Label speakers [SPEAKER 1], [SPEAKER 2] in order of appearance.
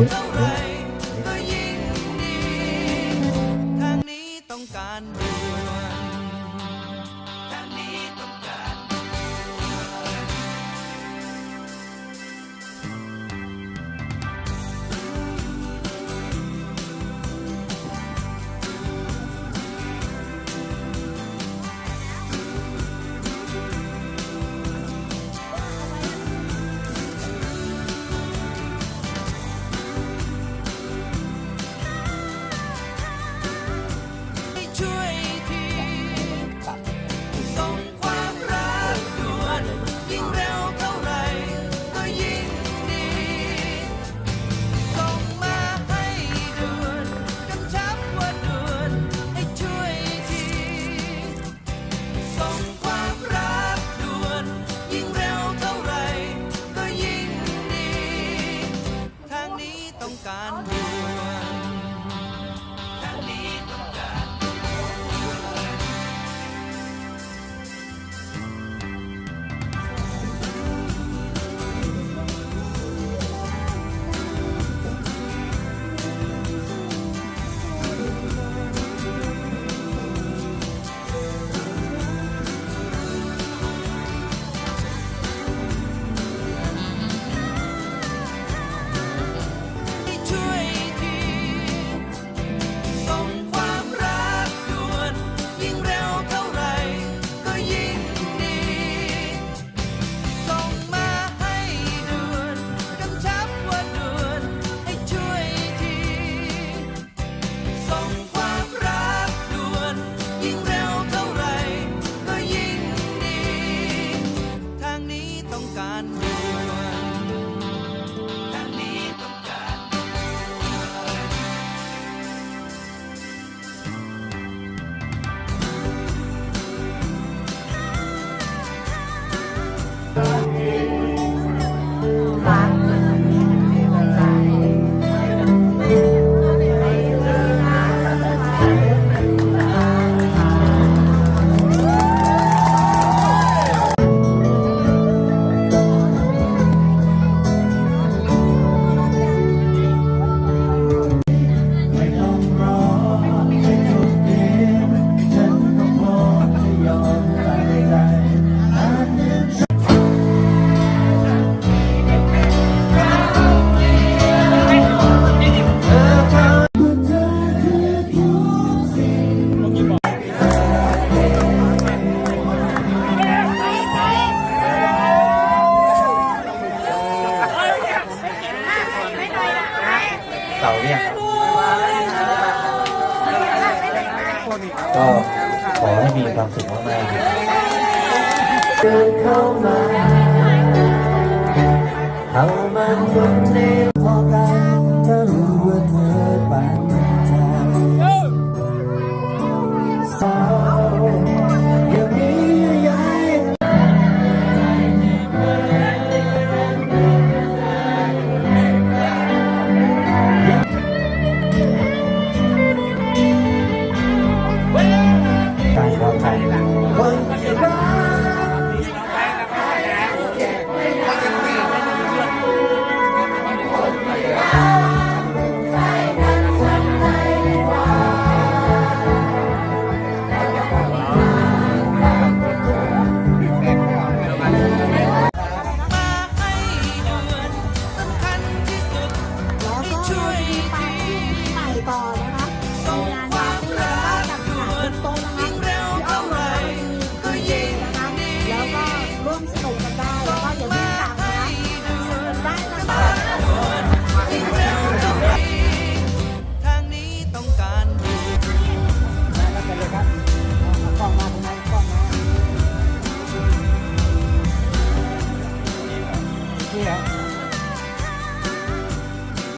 [SPEAKER 1] เยอะต้องกาะ
[SPEAKER 2] เสา
[SPEAKER 3] เนี่ยก็ขอให้มีความสุขมากๆ
[SPEAKER 2] ครับ corazón.